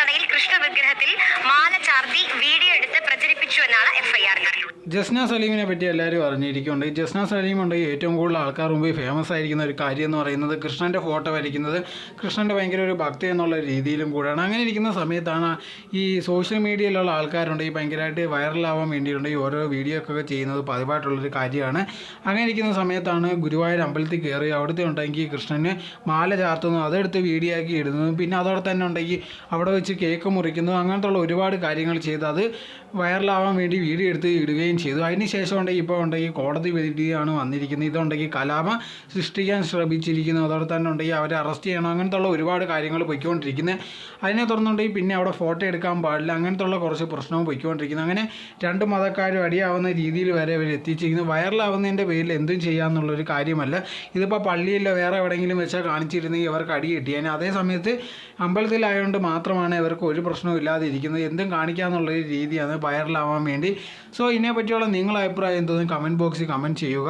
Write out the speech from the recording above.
നടയിൽ കൃഷ്ണ വിഗ്രഹത്തിൽ മാല ചാർത്തി വീഡിയോ എടുത്ത് ജസ്ന സലീമിനെ പറ്റി എല്ലാവരും അറിഞ്ഞിരിക്കുന്നുണ്ട്. ഈ ജസ്ന സലീം ഉണ്ടെങ്കിൽ ഏറ്റവും കൂടുതൽ ആൾക്കാർ മുമ്പ് ഫേമസ് ആയിരിക്കുന്ന ഒരു കാര്യം എന്ന് പറയുന്നത് കൃഷ്ണന്റെ ഫോട്ടോ വരയ്ക്കുന്നത്. കൃഷ്ണന്റെ ഭയങ്കര ഒരു ഭക്തി എന്നുള്ള രീതിയിലും കൂടെയാണ്. അങ്ങനെ ഇരിക്കുന്ന സമയത്താണ് ഈ സോഷ്യൽ മീഡിയയിലുള്ള ആൾക്കാരുണ്ട്. ഈ ഭയങ്കരമായിട്ട് വൈറലാവാൻ വേണ്ടിയിട്ടുണ്ട്. ഈ ഓരോ വീഡിയോ ഒക്കെ ചെയ്യുന്നത് പതിവായിട്ടുള്ളൊരു കാര്യമാണ്. അങ്ങനെ ഇരിക്കുന്ന സമയത്താണ് ഗുരുവായൂർ അമ്പലത്തിൽ കയറി അവിടുത്തെ ഉണ്ടെങ്കിൽ കൃഷ്ണന് മാല ചാർത്തുന്നു. അതെടുത്ത് വീഡിയോ ആക്കി ഇടുന്നു. പിന്നെ അതോടെ തന്നെ ഉണ്ടെങ്കിൽ അവിടെ വെച്ച് കേക്ക് മുറിക്കുന്നു. അങ്ങനത്തെ ഉള്ള ഒരുപാട് കാര്യങ്ങൾ ചെയ്ത് അത് വൈറലാവാൻ വേണ്ടി വീഡിയോ എടുത്ത് ഇടുകയും ചെയ്തു. അതിന് ശേഷം ഉണ്ടെങ്കിൽ ഇപ്പോൾ ഉണ്ടെങ്കിൽ കോടതി വിധിയാണ് വന്നിരിക്കുന്നത്. ഇതുണ്ടെങ്കിൽ കലാപം സൃഷ്ടിക്കാൻ ശ്രമിച്ചിരിക്കുന്നു. അതോടെ തന്നെ ഉണ്ടെങ്കിൽ അവരെ അറസ്റ്റ് ചെയ്യണം. അങ്ങനത്തുള്ള ഒരുപാട് കാര്യങ്ങൾ പൊയ്ക്കൊണ്ടിരിക്കുന്നത് അതിനെ തുടർന്നുണ്ടെങ്കിൽ പിന്നെ അവിടെ ഫോട്ടോ എടുക്കാൻ പാടില്ല. അങ്ങനത്തുള്ള കുറച്ച് പ്രശ്നവും പൊയ്ക്കൊണ്ടിരിക്കുന്നത് അങ്ങനെ രണ്ട് മതക്കാരും അടിയാവുന്ന രീതിയിൽ വരെ അവർ എത്തിച്ചിരിക്കുന്നു. വൈറലാവുന്നതിന്റെ പേരിൽ എന്തും ചെയ്യാമെന്നുള്ളൊരു കാര്യമല്ല. ഇതിപ്പോൾ പള്ളിയിലോ വേറെ എവിടെയെങ്കിലും വെച്ചാൽ കാണിച്ചിരുന്നെങ്കിൽ അവർക്ക് അടി കിട്ടിയേനെ അതേ സമയത്ത് അമ്പലത്തിലായതുകൊണ്ട് മാത്രമാണ് ഇവർക്ക് ഒരു പ്രശ്നവും ഇല്ലാതിരിക്കുന്നത്. എന്തും കാണിക്കാമെന്നുള്ളൊരു രീതിയാണ് വൈറലാവാൻ വേണ്ടി. സോ ഇതിനെ പറ്റിയുള്ള നിങ്ങളുടെ അഭിപ്രായം എന്തോ കമന്റ് ബോക്സിൽ കമന്റ് ചെയ്യുക.